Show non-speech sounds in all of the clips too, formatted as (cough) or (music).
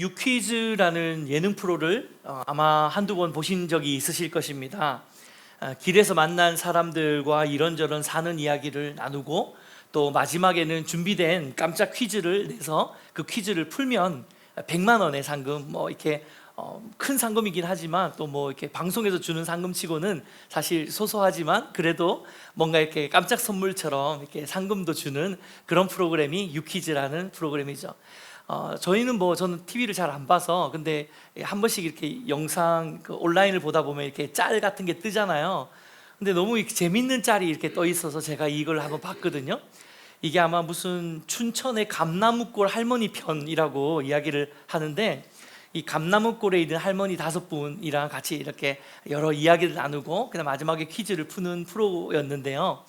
유퀴즈라는 예능 프로를 어, 아마 한두 번 보신 적이 있으실 것입니다. 어, 길에서 만난 사람들과 이런저런 사는 이야기를 나누고 또 마지막에는 준비된 깜짝 퀴즈를 내서 그 퀴즈를 풀면 100만 원의 상금 뭐 이렇게 어, 큰 상금이긴 하지만 또 뭐 이렇게 방송에서 주는 상금치고는 사실 소소하지만 그래도 뭔가 이렇게 깜짝 선물처럼 이렇게 상금도 주는 그런 프로그램이 유퀴즈라는 프로그램이죠. 어, 저희는 뭐 저는 TV를 잘 안 봐서 근데 한 번씩 이렇게 영상 그 온라인을 보다 보면 이렇게 짤 같은 게 뜨잖아요. 근데 너무 재밌는 짤이 이렇게 떠 있어서 제가 이걸 한번 봤거든요. 이게 아마 무슨 춘천의 감나무골 할머니 편이라고 이야기를 하는데 이 감나무골에 있는 할머니 다섯 분이랑 같이 이렇게 여러 이야기를 나누고 그다음 마지막에 퀴즈를 푸는 프로였는데요.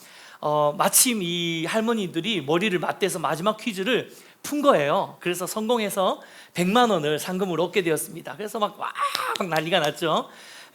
어, 마침 이 할머니들이 머리를 맞대서 마지막 퀴즈를 푼 거예요. 그래서 성공해서 100만 원을 상금을 얻게 되었습니다. 그래서 막, 와, 막 난리가 났죠.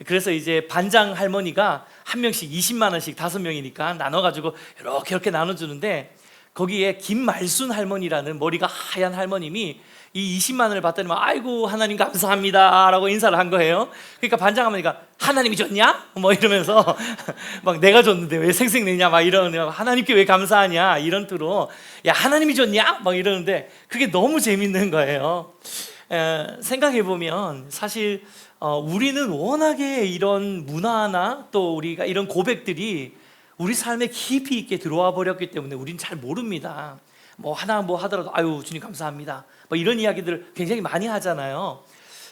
그래서 이제 반장 할머니가 한 명씩 20만 원씩 다섯 명이니까 나눠 가지고 이렇게 이렇게 나눠 주는데 거기에 김말순 할머니라는 머리가 하얀 할머님이 이 20만 원을 받더니 막 아이고 하나님 감사합니다라고 인사를 한 거예요. 그러니까 반장 할머니가 하나님이 줬냐? 뭐 이러면서 (laughs) 막 내가 줬는데 왜 생색 내냐? 막 이러는 하나님께 왜 감사하냐? 이런 투로 야 하나님이 줬냐? 막 이러는데 그게 너무 재밌는 거예요. 생각해 보면 사실 어, 우리는 워낙에 이런 문화나 또 우리가 이런 고백들이 우리 삶에 깊이 있게 들어와 버렸기 때문에 우리는 잘 모릅니다. 뭐 하나 뭐 하더라도 아유 주님 감사합니다. 뭐 이런 이야기들을 굉장히 많이 하잖아요.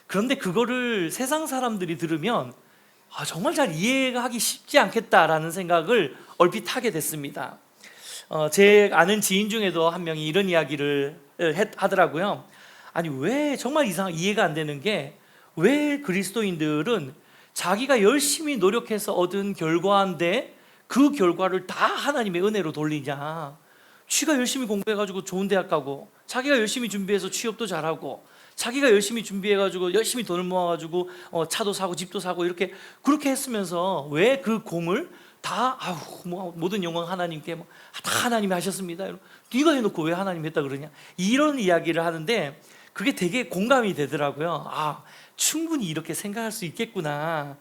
그런데 그거를 세상 사람들이 들으면 아, 정말 잘 이해하기 쉽지 않겠다라는 생각을 얼핏 하게 됐습니다. 어, 제 아는 지인 중에도 한 명이 이런 이야기를 했- 하더라고요. 아니 왜 정말 이상 이해가 안 되는 게 왜 그리스도인들은 자기가 열심히 노력해서 얻은 결과인데 그 결과를 다 하나님의 은혜로 돌리냐? 쥐가 열심히 공부해가지고 좋은 대학 가고 자기가 열심히 준비해서 취업도 잘하고 자기가 열심히 준비해가지고 열심히 돈을 모아가지고 어, 차도 사고 집도 사고 이렇게 그렇게 했으면서 왜 그 공을 다 아우 뭐 모든 영광 하나님께 뭐, 다 하나님이 하셨습니다. 네가 해놓고 왜 하나님 했다 그러냐 이런 이야기를 하는데 그게 되게 공감이 되더라고요. 아 충분히 이렇게 생각할 수 있겠구나.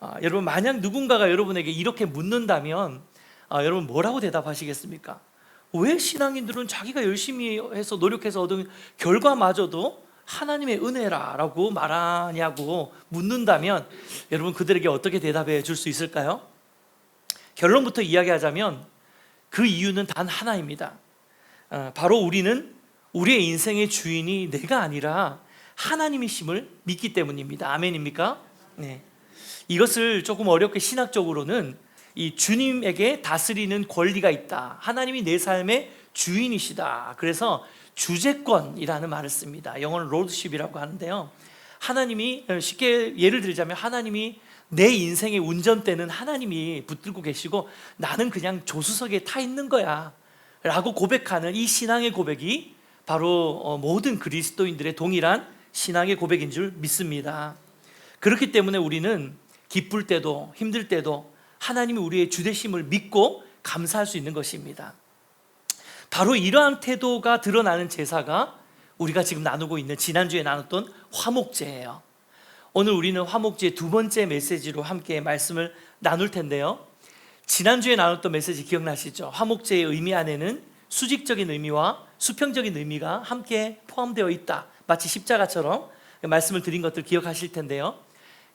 아, 여러분 만약 누군가가 여러분에게 이렇게 묻는다면 아, 여러분 뭐라고 대답하시겠습니까? 왜 신앙인들은 자기가 열심히 해서 노력해서 얻은 결과마저도 하나님의 은혜라라고 말하냐고 묻는다면 여러분 그들에게 어떻게 대답해 줄 수 있을까요? 결론부터 이야기하자면 그 이유는 단 하나입니다. 아, 바로 우리는 우리의 인생의 주인이 내가 아니라 하나님이심을 믿기 때문입니다. 아멘입니까? 네. 이것을 조금 어렵게 신학적으로는 이 주님에게 다스리는 권리가 있다. 하나님이 내 삶의 주인이시다. 그래서 주재권이라는 말을 씁니다. 영어는 로드십이라고 하는데요. 하나님이 쉽게 예를 들자면 하나님이 내 인생의 운전대는 하나님이 붙들고 계시고 나는 그냥 조수석에 타 있는 거야. 라고 고백하는 이 신앙의 고백이 바로 어, 모든 그리스도인들의 동일한 신앙의 고백인 줄 믿습니다. 그렇기 때문에 우리는 기쁠 때도 힘들 때도 하나님이 우리의 주대심을 믿고 감사할 수 있는 것입니다. 바로 이러한 태도가 드러나는 제사가 우리가 지금 나누고 있는 지난주에 나눴던 화목제예요. 오늘 우리는 화목제 두 번째 메시지로 함께 말씀을 나눌 텐데요. 지난주에 나눴던 메시지 기억나시죠? 화목제의 의미 안에는 수직적인 의미와 수평적인 의미가 함께 포함되어 있다. 마치 십자가처럼 말씀을 드린 것들 기억하실 텐데요.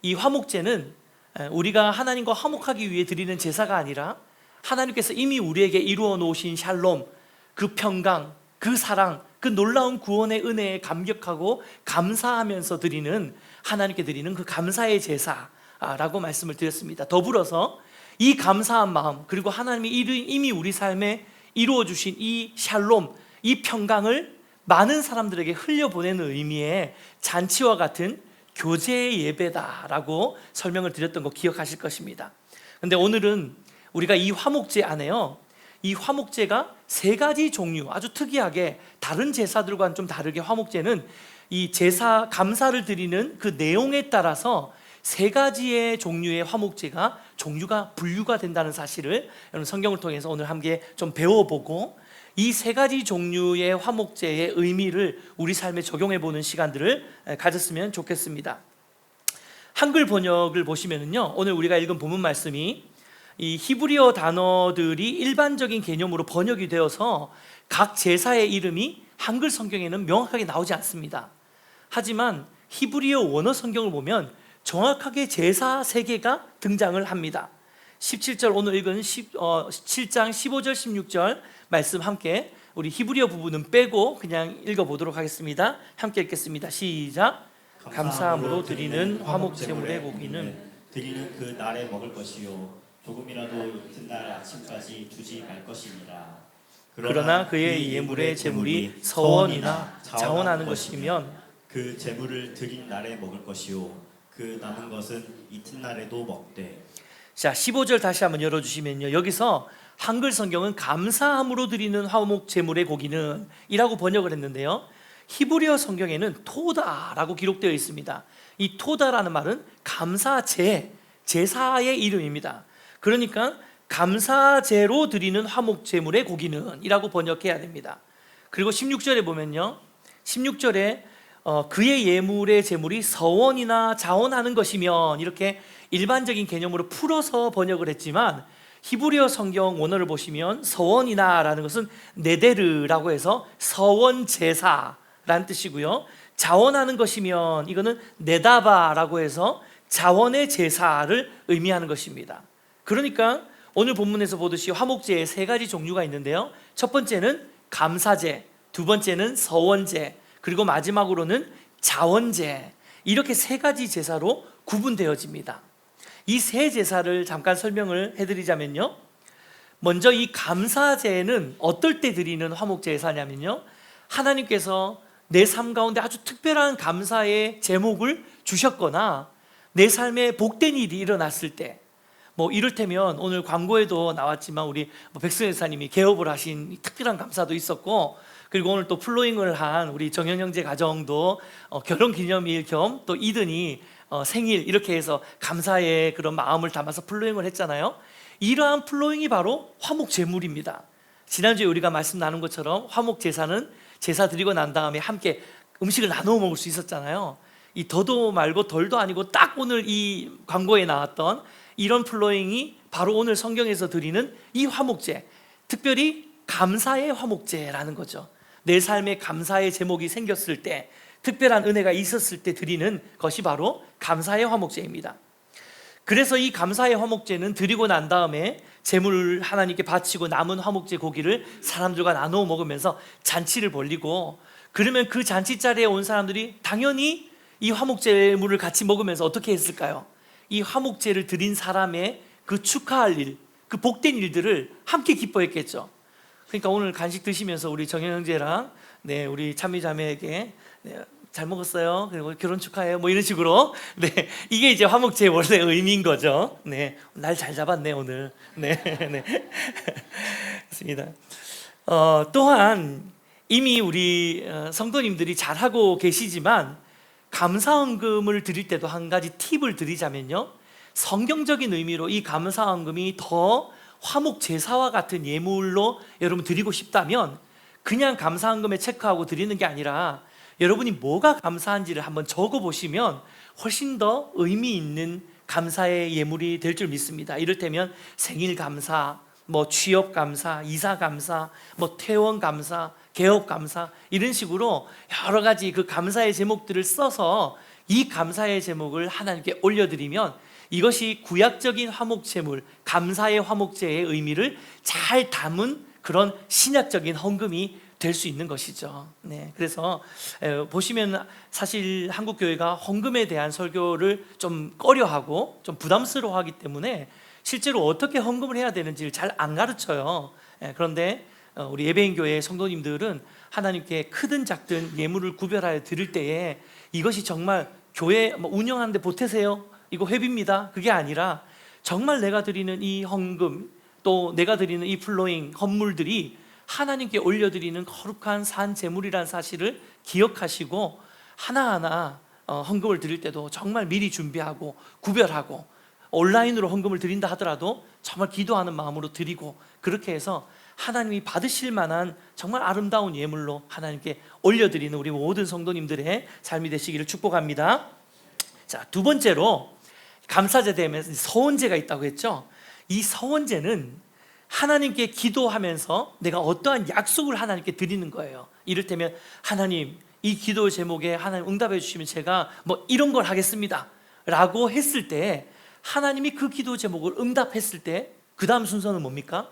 이 화목제는 우리가 하나님과 화목하기 위해 드리는 제사가 아니라 하나님께서 이미 우리에게 이루어 놓으신 샬롬, 그 평강, 그 사랑, 그 놀라운 구원의 은혜에 감격하고 감사하면서 드리는 하나님께 드리는 그 감사의 제사라고 말씀을 드렸습니다. 더불어서 이 감사한 마음 그리고 하나님이 이미 우리 삶에 이루어 주신 이 샬롬, 이 평강을 많은 사람들에게 흘려보내는 의미의 잔치와 같은 교제의 예배다라고 설명을 드렸던 거 기억하실 것입니다. 근데 오늘은 우리가 이 화목제 안에요. 이 화목제가 세 가지 종류 아주 특이하게 다른 제사들과는 좀 다르게 화목제는 이 제사 감사를 드리는 그 내용에 따라서 세 가지의 종류의 화목제가 종류가 분류가 된다는 사실을 여러분 성경을 통해서 오늘 함께 좀 배워보고 이 세 가지 종류의 화목제의 의미를 우리 삶에 적용해 보는 시간들을 에, 가졌으면 좋겠습니다. 한글 번역을 보시면은요. 오늘 우리가 읽은 본문 말씀이 이 히브리어 단어들이 일반적인 개념으로 번역이 되어서 각 제사의 이름이 한글 성경에는 명확하게 나오지 않습니다. 하지만 히브리어 원어 성경을 보면 정확하게 제사 세 개가 등장을 합니다. 17절 오늘 읽은 10, 어, 7장 15절 16절 말씀 함께 우리 히브리어 부분은 빼고 그냥 읽어 보도록 하겠습니다. 함께 읽겠습니다. 시작. 감사함으로 드리는 화목 제물의 고기는 드리는 그 날에 먹을 것이요 조금이라도 이튿날 아침까지 주지 말 것이니라. 그러나 그의 예물의 제물이 서원이나 자원하는 것이면 그 제물을 드린 날에 먹을 것이요 그 남은 것은 이튿날에도 먹되 자 15절 다시 한번 열어 주시면요 여기서 한글 성경은 감사함으로 드리는 화목 제물의 고기는 이라고 번역을 했는데요. 히브리어 성경에는 토다라고 기록되어 있습니다. 이 토다라는 말은 감사제 제사의 이름입니다. 그러니까 감사제로 드리는 화목 제물의 고기는 이라고 번역해야 됩니다. 그리고 16절에 보면요. 16절에 어, 그의 예물의 제물이 서원이나 자원하는 것이면 이렇게 일반적인 개념으로 풀어서 번역을 했지만 히브리어 성경 원어를 보시면 서원이나라는 것은 네데르라고 해서 서원 제사라는 뜻이고요. 자원하는 것이면 이거는 네다바라고 해서 자원의 제사를 의미하는 것입니다. 그러니까 오늘 본문에서 보듯이 화목제의 세 가지 종류가 있는데요. 첫 번째는 감사제, 두 번째는 서원제, 그리고 마지막으로는 자원제. 이렇게 세 가지 제사로 구분되어집니다. 이 세 제사를 잠깐 설명을 해드리자면요. 먼저 이 감사제는 어떨 때 드리는 화목 제사냐면요. 하나님께서 내 삶 가운데 아주 특별한 감사의 제목을 주셨거나 내 삶에 복된 일이 일어났을 때, 뭐 이를테면 오늘 광고에도 나왔지만 우리 뭐 백승 회사님이 개업을 하신 특별한 감사도 있었고 그리고 오늘 또 플로잉을 한 우리 정현 형제 가정도 어, 결혼 기념일 겸 또 이든이 어, 생일 이렇게 해서 감사의 그런 마음을 담아서 플로잉을 했잖아요. 이러한 플로잉이 바로 화목 제물입니다. 지난주에 우리가 말씀 나눈 것처럼 화목 제사는 제사 드리고 난 다음에 함께 음식을 나누어 먹을 수 있었잖아요. 이 더도 말고 덜도 아니고 딱 오늘 이 광고에 나왔던 이런 플로잉이 바로 오늘 성경에서 드리는 이 화목제, 특별히 감사의 화목제라는 거죠. 내 삶에 감사의 제목이 생겼을 때, 특별한 은혜가 있었을 때 드리는 것이 바로 감사의 화목제입니다. 그래서 이 감사의 화목제는 드리고 난 다음에 제물을 하나님께 바치고 남은 화목제 고기를 사람들과 나누어 먹으면서 잔치를 벌리고 그러면 그 잔치 자리에 온 사람들이 당연히 이 화목제물을 같이 먹으면서 어떻게 했을까요? 이 화목제를 드린 사람의 그 축하할 일, 그 복된 일들을 함께 기뻐했겠죠. 그러니까 오늘 간식 드시면서 우리 정현 형제랑 네 우리 찬미자매에게 네, 잘 먹었어요. 그리고 결혼 축하해요. 뭐 이런 식으로 네 이게 이제 화목제의 원래 의미인 거죠. 네 날 잘 잡았네 오늘. 네 네. 그렇습니다. 어, 또한 이미 우리 어, 성도님들이 잘 하고 계시지만 감사헌금을 드릴 때도 한 가지 팁을 드리자면요. 성경적인 의미로 이 감사헌금이 더 화목 제사와 같은 예물로 여러분 드리고 싶다면 그냥 감사헌금에 체크하고 드리는 게 아니라 여러분이 뭐가 감사한지를 한번 적어 보시면 훨씬 더 의미 있는 감사의 예물이 될 줄 믿습니다. 이를테면 생일 감사, 뭐 취업 감사, 이사 감사, 뭐 퇴원 감사, 개업 감사 이런 식으로 여러 가지 그 감사의 제목들을 써서 이 감사의 제목을 하나님께 올려드리면 이것이 구약적인 화목제물, 감사의 화목제의 의미를 잘 담은 그런 신약적인 헌금이 될 수 있는 것이죠. 네, 그래서 에, 보시면 사실 한국 교회가 헌금에 대한 설교를 좀 꺼려하고 좀 부담스러워하기 때문에 실제로 어떻게 헌금을 해야 되는지를 잘 안 가르쳐요. 예, 그런데 어, 우리 예배인 교회 성도님들은 하나님께 크든 작든 예물을 구별하여 드릴 때에 이것이 정말 교회 뭐 운영하는데 보태세요. 이거 회비입니다. 그게 아니라 정말 내가 드리는 이 헌금 또 내가 드리는 이 플로잉 헌물들이 하나님께 올려드리는 거룩한 산 제물이라는 사실을 기억하시고 하나하나 어, 헌금을 드릴 때도 정말 미리 준비하고 구별하고 온라인으로 헌금을 드린다 하더라도 정말 기도하는 마음으로 드리고 그렇게 해서 하나님이 받으실 만한 정말 아름다운 예물로 하나님께 올려드리는 우리 모든 성도님들의 삶이 되시기를 축복합니다. 자, 두 번째로 감사제 되면서 서원제가 있다고 했죠. 이 서원제는 하나님께 기도하면서 내가 어떠한 약속을 하나님께 드리는 거예요. 이를테면 하나님 이 기도 제목에 하나님 응답해 주시면 제가 뭐 이런 걸 하겠습니다. 라고 했을 때 하나님이 그 기도 제목을 응답했을 때 그 다음 순서는 뭡니까?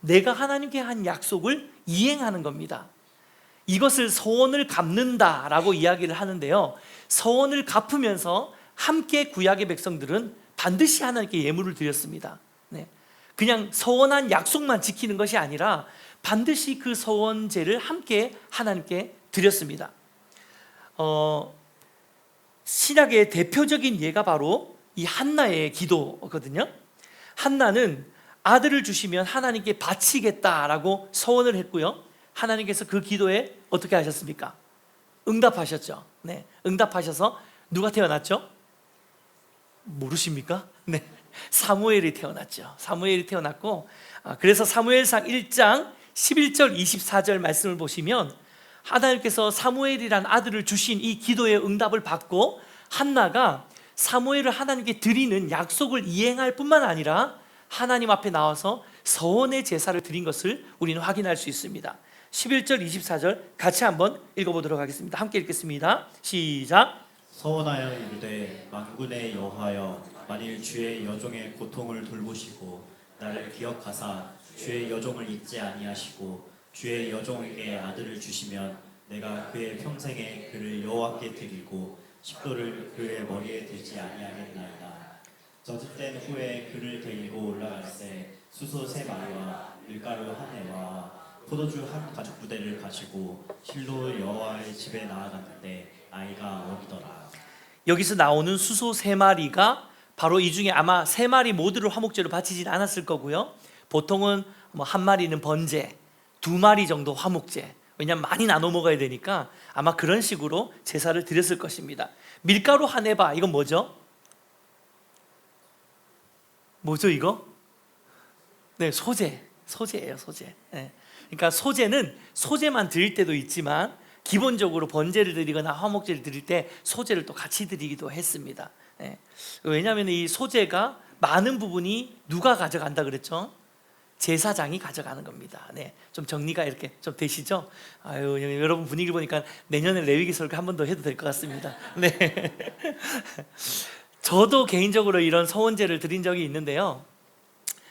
내가 하나님께 한 약속을 이행하는 겁니다. 이것을 서원을 갚는다라고 이야기를 하는데요. 서원을 갚으면서 함께 구약의 백성들은 반드시 하나님께 예물을 드렸습니다. 네. 그냥 서원한 약속만 지키는 것이 아니라 반드시 그 서원제를 함께 하나님께 드렸습니다. 어, 신약의 대표적인 예가 바로 이 한나의 기도거든요. 한나는 아들을 주시면 하나님께 바치겠다라고 서원을 했고요. 하나님께서 그 기도에 어떻게 하셨습니까? 응답하셨죠. 네, 응답하셔서 누가 태어났죠? 모르십니까? 네, 사무엘이 태어났죠. 사무엘이 태어났고, 아, 그래서 사무엘상 1장 11절 24절 말씀을 보시면 하나님께서 사무엘이란 아들을 주신 이 기도의 응답을 받고 한나가 사무엘을 하나님께 드리는 약속을 이행할 뿐만 아니라 하나님 앞에 나와서 서원의 제사를 드린 것을 우리는 확인할 수 있습니다. 11절 24절 같이 한번 읽어보도록 하겠습니다. 함께 읽겠습니다. 시작. 서원하여 이르되 만군의 여호와여 만일 주의 여종의 고통을 돌보시고 나를 기억하사 주의 여종을 잊지 아니하시고 주의 여종에게 아들을 주시면 내가 그의 평생에 그를 여호와께 드리고 십도를 그의 머리에 대지 아니하겠나이다. 저짓된 후에 그를 데리고 올라갈새 수소 세 마리와 밀가루 한 해와 포도주 한 가죽 부대를 가지고 실로 여호와의 집에 나아갔는데 아이가 어리더라. 여기서 나오는 수소 세 마리가 바로 이 중에 아마 세 마리 모두를 화목제로 바치진 않았을 거고요. 보통은 뭐 한 마리는 번제, 두 마리 정도 화목제. 왜냐하면 많이 나눠 먹어야 되니까 아마 그런 식으로 제사를 드렸을 것입니다. 밀가루 한 해바 이건 뭐죠? 뭐죠 이거? 네, 소재, 소재예요, 소재. 네. 그러니까 소재는 소재만 드릴 때도 있지만 기본적으로 번제를 드리거나 화목제를 드릴 때 소재를 또 같이 드리기도 했습니다. 네. 왜냐하면 이 소재가 많은 부분이 누가 가져간다 그랬죠? 제사장이 가져가는 겁니다. 네, 좀 정리가 이렇게 좀 되시죠? 아유, 여러분 분위기 보니까 내년에 레위기 설교 한 번 더 해도 될 것 같습니다. (laughs) 네. 저도 개인적으로 이런 서원제를 드린 적이 있는데요.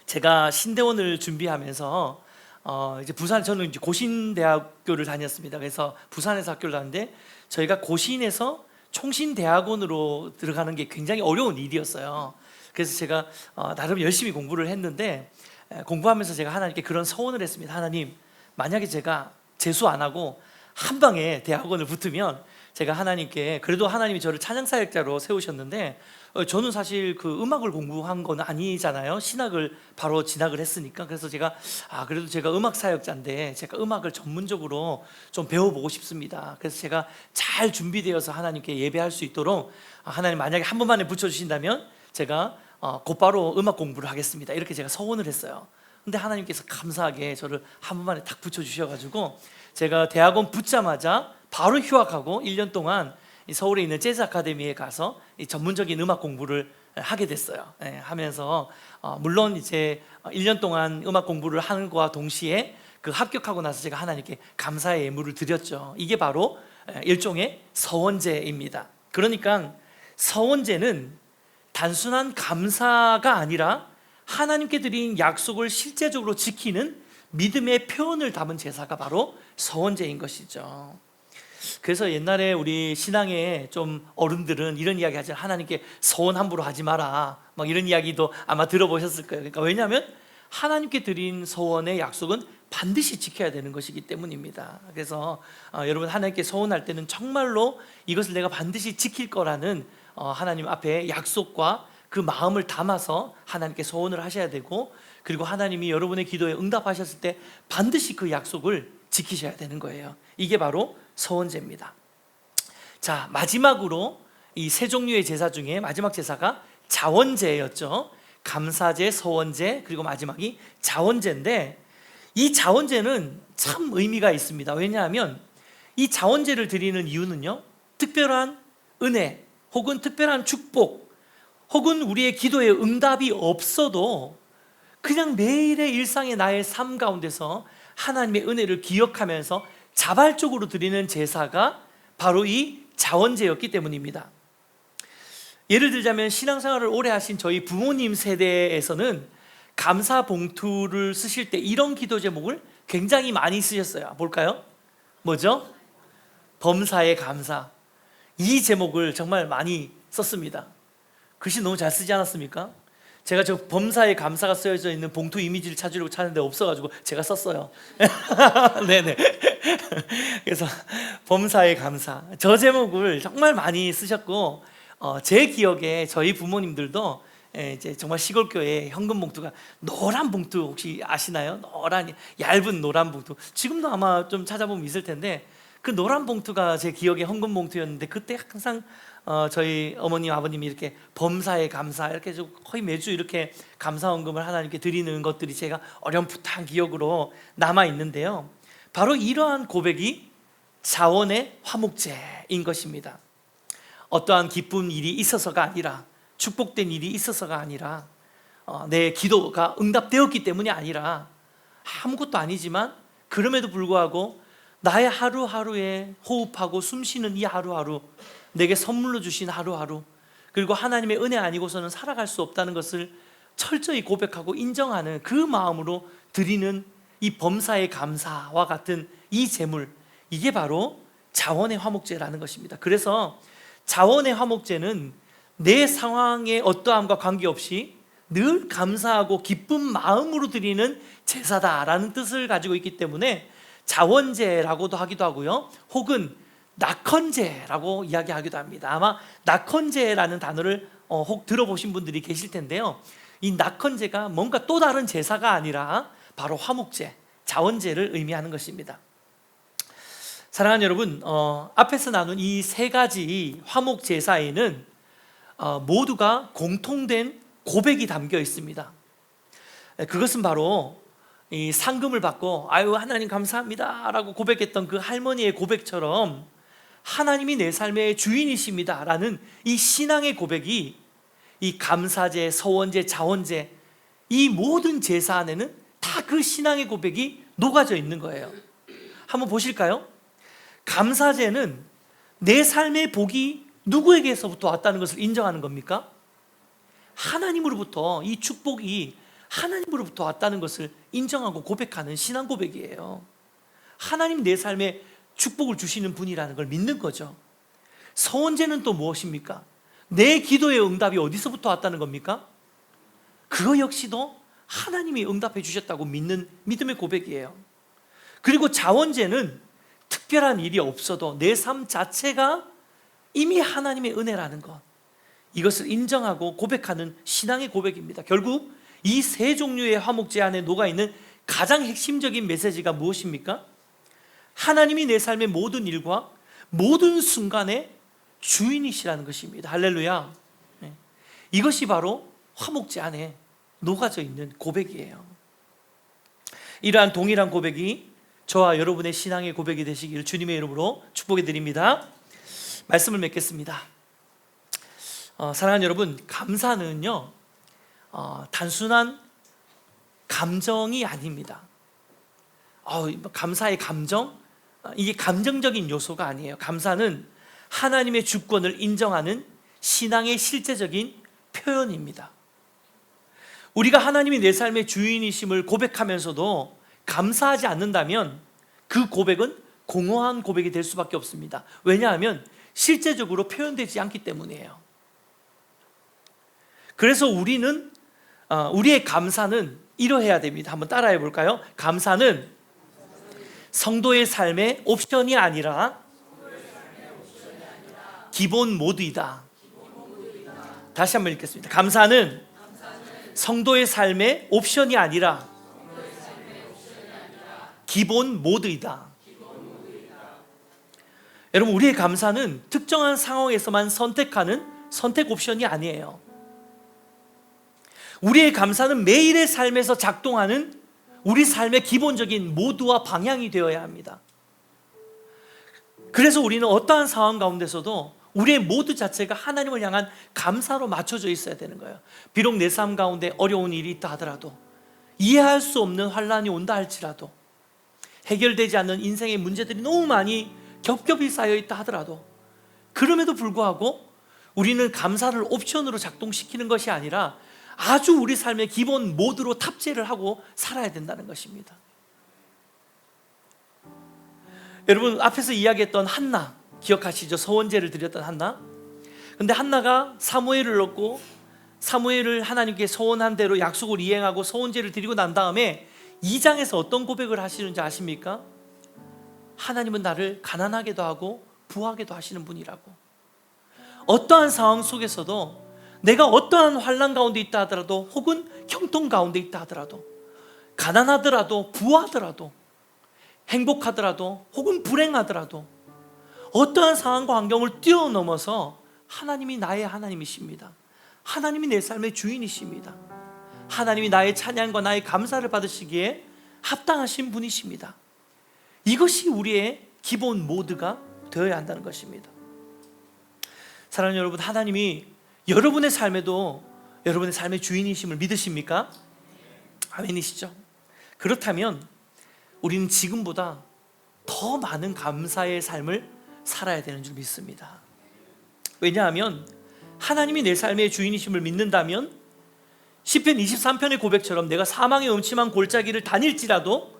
제가 신대원을 준비하면서 어 이제 부산 저는 이제 고신대학교를 다녔습니다. 그래서 부산에서 학교를 다녔는데 저희가 고신에서 총신대학원으로 들어가는 게 굉장히 어려운 일이었어요. 그래서 제가 어, 나름 열심히 공부를 했는데 에, 공부하면서 제가 하나님께 그런 서원을 했습니다. 하나님, 만약에 제가 재수 안 하고 한 방에 대학원을 붙으면 제가 하나님께 그래도 하나님이 저를 찬양 사역자로 세우셨는데 어, 저는 사실 그 음악을 공부한 건 아니잖아요. 신학을 바로 진학을 했으니까 그래서 제가 아 그래도 제가 음악 사역자인데 제가 음악을 전문적으로 좀 배워보고 싶습니다. 그래서 제가 잘 준비되어서 하나님께 예배할 수 있도록 아, 하나님 만약에 한 번만에 붙여주신다면 제가 어, 곧바로 음악 공부를 하겠습니다. 이렇게 제가 서원을 했어요. 근데 하나님께서 감사하게 저를 한 번만에 딱 붙여주셔가지고 제가 대학원 붙자마자 바로 휴학하고 1년 동안 이 서울에 있는 재즈 아카데미에 가서 이 전문적인 음악 공부를 하게 됐어요. 예, 하면서 어, 물론 이제 1년 동안 음악 공부를 하는 것과 동시에 그 합격하고 나서 제가 하나님께 감사의 예물을 드렸죠. 이게 바로 예, 일종의 서원제입니다. 그러니까 서원제는 단순한 감사가 아니라 하나님께 드린 약속을 실제적으로 지키는 믿음의 표현을 담은 제사가 바로 서원제인 것이죠. 그래서 옛날에 우리 신앙의 좀 어른들은 이런 이야기 하죠. 하나님께 서원 함부로 하지 마라. 막 이런 이야기도 아마 들어보셨을 거예요. 그러니까 왜냐하면 하나님께 드린 서원의 약속은 반드시 지켜야 되는 것이기 때문입니다. 그래서 어, 여러분 하나님께 서원할 때는 정말로 이것을 내가 반드시 지킬 거라는 어, 하나님 앞에 약속과 그 마음을 담아서 하나님께 서원을 하셔야 되고 그리고 하나님이 여러분의 기도에 응답하셨을 때 반드시 그 약속을 지키셔야 되는 거예요. 이게 바로 서원제입니다. 자, 마지막으로 이 세 종류의 제사 중에 마지막 제사가 자원제였죠. 감사제, 서원제, 그리고 마지막이 자원제인데 이 자원제는 참 의미가 있습니다. 왜냐하면 이 자원제를 드리는 이유는요, 특별한 은혜 혹은 특별한 축복 혹은 우리의 기도에 응답이 없어도 그냥 매일의 일상의 나의 삶 가운데서 하나님의 은혜를 기억하면서 자발적으로 드리는 제사가 바로 이 자원제였기 때문입니다. 예를 들자면 신앙생활을 오래 하신 저희 부모님 세대에서는 감사 봉투를 쓰실 때 이런 기도 제목을 굉장히 많이 쓰셨어요. 볼까요? 뭐죠? 범사에 감사. 이 제목을 정말 많이 썼습니다. 글씨 너무 잘 쓰지 않았습니까? 제가 저 범사에 감사가 쓰여져 있는 봉투 이미지를 찾으려고 찾는데 없어가지고 제가 썼어요. (laughs) 네네. 그래서 범사에 감사. 저 제목을 정말 많이 쓰셨고 어, 제 기억에 저희 부모님들도 예, 이제 정말 시골 교회 현금 봉투가 노란 봉투 혹시 아시나요? 노란 얇은 노란 봉투. 지금도 아마 좀 찾아보면 있을 텐데 그 노란 봉투가 제 기억에 현금 봉투였는데 그때 항상 어, 저희 어머님 아버님이 이렇게 범사에 감사 이렇게 좀 거의 매주 이렇게 감사 헌금을 하나님께 드리는 것들이 제가 어렴풋한 기억으로 남아 있는데요. 바로 이러한 고백이 자원의 화목제인 것입니다. 어떠한 기쁜 일이 있어서가 아니라 축복된 일이 있어서가 아니라 어, 내 기도가 응답되었기 때문이 아니라 아무것도 아니지만 그럼에도 불구하고 나의 하루하루에 호흡하고 숨쉬는 이 하루하루 내게 선물로 주신 하루하루 그리고 하나님의 은혜 아니고서는 살아갈 수 없다는 것을 철저히 고백하고 인정하는 그 마음으로 드리는 이 범사의 감사와 같은 이 제물 이게 바로 자원의 화목제라는 것입니다. 그래서 자원의 화목제는 내 상황의 어떠함과 관계없이 늘 감사하고 기쁜 마음으로 드리는 제사다라는 뜻을 가지고 있기 때문에 자원제라고도 하기도 하고요. 혹은 낙헌제라고 이야기하기도 합니다. 아마 낙헌제라는 단어를 어, 혹 들어보신 분들이 계실 텐데요. 이 낙헌제가 뭔가 또 다른 제사가 아니라 바로 화목제, 자원제를 의미하는 것입니다. 사랑하는 여러분, 어, 앞에서 나눈 이 세 가지 화목 제사에는 어, 모두가 공통된 고백이 담겨 있습니다. 그것은 바로 이 상금을 받고 아유 하나님 감사합니다라고 고백했던 그 할머니의 고백처럼 하나님이 내 삶의 주인이십니다라는 이 신앙의 고백이 이 감사제, 서원제, 자원제 이 모든 제사 안에는 다 그 신앙의 고백이 녹아져 있는 거예요. 한번 보실까요? 감사제는 내 삶의 복이 누구에게서부터 왔다는 것을 인정하는 겁니까? 하나님으로부터 이 축복이 하나님으로부터 왔다는 것을 인정하고 고백하는 신앙 고백이에요. 하나님 내 삶에 축복을 주시는 분이라는 걸 믿는 거죠. 서원제는 또 무엇입니까? 내 기도의 응답이 어디서부터 왔다는 겁니까? 그거 역시도 하나님이 응답해 주셨다고 믿는 믿음의 고백이에요. 그리고 자원제는 특별한 일이 없어도 내 삶 자체가 이미 하나님의 은혜라는 것. 이것을 인정하고 고백하는 신앙의 고백입니다. 결국 이 세 종류의 화목제 안에 녹아 있는 가장 핵심적인 메시지가 무엇입니까? 하나님이 내 삶의 모든 일과 모든 순간에 주인이시라는 것입니다. 할렐루야. 네. 이것이 바로 화목제 안에 녹아져 있는 고백이에요. 이러한 동일한 고백이 저와 여러분의 신앙의 고백이 되시기를 주님의 이름으로 축복해 드립니다. 말씀을 맺겠습니다. 어, 사랑하는 여러분, 감사는요 어, 단순한 감정이 아닙니다. 어, 감사의 감정 어, 이게 감정적인 요소가 아니에요. 감사는 하나님의 주권을 인정하는 신앙의 실제적인 표현입니다. 우리가 하나님이 내 삶의 주인이심을 고백하면서도 감사하지 않는다면 그 고백은 공허한 고백이 될 수밖에 없습니다. 왜냐하면 실제적으로 표현되지 않기 때문이에요. 그래서 우리는 어, 우리의 감사는 이러해야 됩니다. 한번 따라해 볼까요? 감사는 성도의 삶의 옵션이 아니라 기본 모드이다. 다시 한번 읽겠습니다. 감사는 성도의 삶의 옵션이 아니라 기본 모드이다. 여러분, 우리의 감사는 특정한 상황에서만 선택하는 선택 옵션이 아니에요. 우리의 감사는 매일의 삶에서 작동하는 우리 삶의 기본적인 모두와 방향이 되어야 합니다. 그래서 우리는 어떠한 상황 가운데서도 우리의 모두 자체가 하나님을 향한 감사로 맞춰져 있어야 되는 거예요. 비록 내 삶 가운데 어려운 일이 있다 하더라도 이해할 수 없는 환란이 온다 할지라도 해결되지 않는 인생의 문제들이 너무 많이 겹겹이 쌓여 있다 하더라도 그럼에도 불구하고 우리는 감사를 옵션으로 작동시키는 것이 아니라 아주 우리 삶의 기본 모드로 탑재를 하고 살아야 된다는 것입니다. 여러분 앞에서 이야기했던 한나 기억하시죠? 서원제를 드렸던 한나. 근데 한나가 사무엘을 얻고 사무엘을 하나님께 서원한 대로 약속을 이행하고 서원제를 드리고 난 다음에 2장에서 어떤 고백을 하시는지 아십니까? 하나님은 나를 가난하게도 하고 부하게도 하시는 분이라고. 어떠한 상황 속에서도 내가 어떠한 환란 가운데 있다 하더라도 혹은 형통 가운데 있다 하더라도 가난하더라도 부하더라도 행복하더라도 혹은 불행하더라도 어떠한 상황과 환경을 뛰어넘어서 하나님이 나의 하나님이십니다. 하나님이 내 삶의 주인이십니다. 하나님이 나의 찬양과 나의 감사를 받으시기에 합당하신 분이십니다. 이것이 우리의 기본 모드가 되어야 한다는 것입니다. 사랑하는 여러분, 하나님이 여러분의 삶에도 여러분의 삶의 주인이심을 믿으십니까? 아멘이시죠? 그렇다면 우리는 지금보다 더 많은 감사의 삶을 살아야 되는 줄 믿습니다. 왜냐하면 하나님이 내 삶의 주인이심을 믿는다면 시편 23편의 고백처럼 내가 사망의 음침한 골짜기를 다닐지라도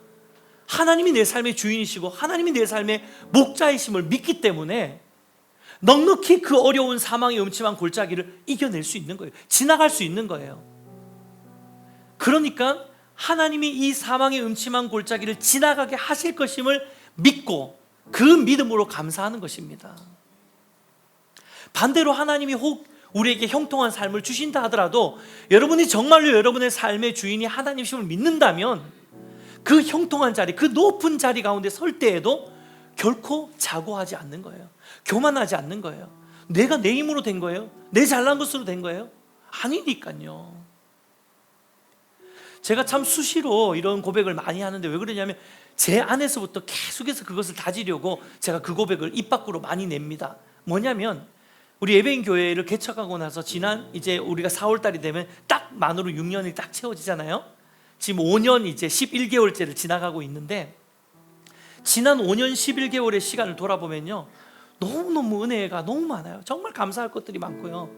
하나님이 내 삶의 주인이시고 하나님이 내 삶의 목자이심을 믿기 때문에 넉넉히 그 어려운 사망의 음침한 골짜기를 이겨낼 수 있는 거예요. 지나갈 수 있는 거예요. 그러니까 하나님이 이 사망의 음침한 골짜기를 지나가게 하실 것임을 믿고 그 믿음으로 감사하는 것입니다. 반대로 하나님이 혹 우리에게 형통한 삶을 주신다 하더라도 여러분이 정말로 여러분의 삶의 주인이 하나님심을 믿는다면 그 형통한 자리, 그 높은 자리 가운데 설 때에도 결코 자고하지 않는 거예요. 교만하지 않는 거예요. 내가 내 힘으로 된 거예요? 내 잘난 것으로 된 거예요? 아니니까요. 제가 참 수시로 이런 고백을 많이 하는데 왜 그러냐면 제 안에서부터 계속해서 그것을 다지려고 제가 그 고백을 입 밖으로 많이 냅니다. 뭐냐면 우리 예배인 교회를 개척하고 나서 지난 이제 우리가 4월 달이 되면 딱 만으로 6년이 딱 채워지잖아요. 지금 5년 이제 11개월째를 지나가고 있는데 지난 5년 11개월의 시간을 돌아보면요. 너무너무 은혜가 너무 많아요. 정말 감사할 것들이 많고요.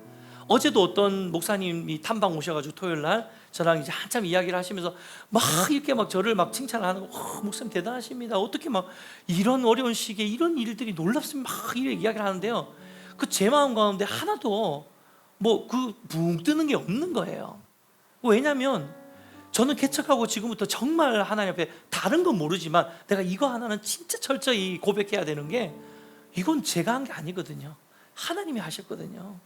어제도 어떤 목사님이 탐방 오셔가지고 토요일 날 저랑 이제 한참 이야기를 하시면서 막 이렇게 막 저를 막 칭찬하는 거, 어, 목사님 대단하십니다. 어떻게 막 이런 어려운 시기에 이런 일들이 놀랍습니다. 막 이렇게 이야기를 하는데요. 그 제 마음 가운데 하나도 뭐 그 붕 뜨는 게 없는 거예요. 왜냐하면 저는 개척하고 지금부터 정말 하나님 앞에 다른 건 모르지만 내가 이거 하나는 진짜 철저히 고백해야 되는 게 이건 제가 한 게 아니거든요. 하나님이 하셨거든요.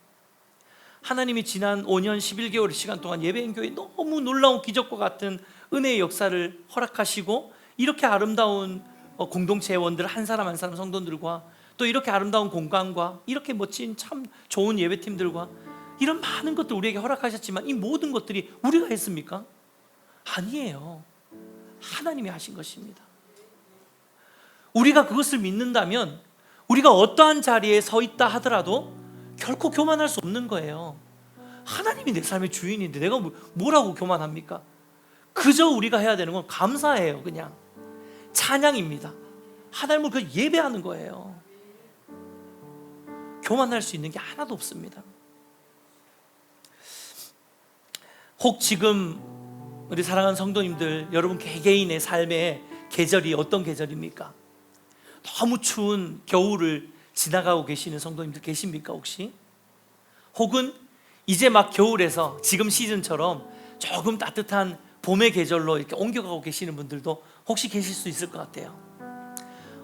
하나님이 지난 5년 11개월 시간 동안 예배인 교회 너무 놀라운 기적과 같은 은혜의 역사를 허락하시고 이렇게 아름다운 어, 공동체 회원들 한 사람 한 사람 성도들과 또 이렇게 아름다운 공간과 이렇게 멋진 참 좋은 예배팀들과 이런 많은 것들 우리에게 허락하셨지만 이 모든 것들이 우리가 했습니까? 아니에요. 하나님이 하신 것입니다. 우리가 그것을 믿는다면 우리가 어떠한 자리에 서 있다 하더라도 결코 교만할 수 없는 거예요. 하나님이 내 삶의 주인인데 내가 뭐- 뭐라고 교만합니까? 그저 우리가 해야 되는 건 감사해요, 그냥. 찬양입니다. 하나님을 그 예배하는 거예요. 교만할 수 있는 게 하나도 없습니다. 혹 지금 우리 사랑하는 성도님들 여러분 개개인의 삶의 계절이 어떤 계절입니까? 너무 추운 겨울을 지나가고 계시는 성도님들 계십니까 혹시? 혹은 이제 막 겨울에서 지금 시즌처럼 조금 따뜻한 봄의 계절로 이렇게 옮겨가고 계시는 분들도 혹시 계실 수 있을 것 같아요.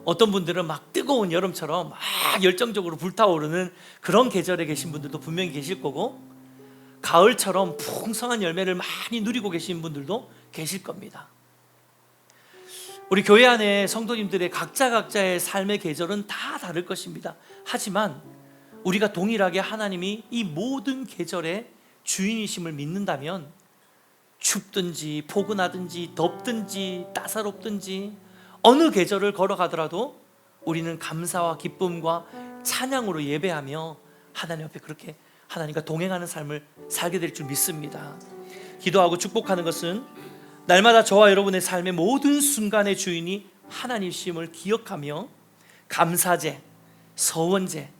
어떤 분들은 막 뜨거운 여름처럼 막 열정적으로 불타오르는 그런 계절에 계신 분들도 분명히 계실 거고 가을처럼 풍성한 열매를 많이 누리고 계신 분들도 계실 겁니다. 우리 교회 안에 성도님들의 각자 각자의 삶의 계절은 다 다를 것입니다. 하지만 우리가 동일하게 하나님이 이 모든 계절의 주인이심을 믿는다면 춥든지 포근하든지 덥든지 따사롭든지 어느 계절을 걸어가더라도 우리는 감사와 기쁨과 찬양으로 예배하며 하나님 앞에 그렇게 하나님과 동행하는 삶을 살게 될 줄 믿습니다. 기도하고 축복하는 것은 날마다 저와 여러분의 삶의 모든 순간의 주인이 하나님심을 기억하며 감사제, 서원제,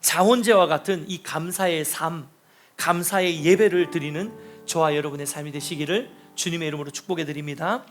자원제와 같은 이 감사의 삶, 감사의 예배를 드리는 저와 여러분의 삶이 되시기를 주님의 이름으로 축복해 드립니다.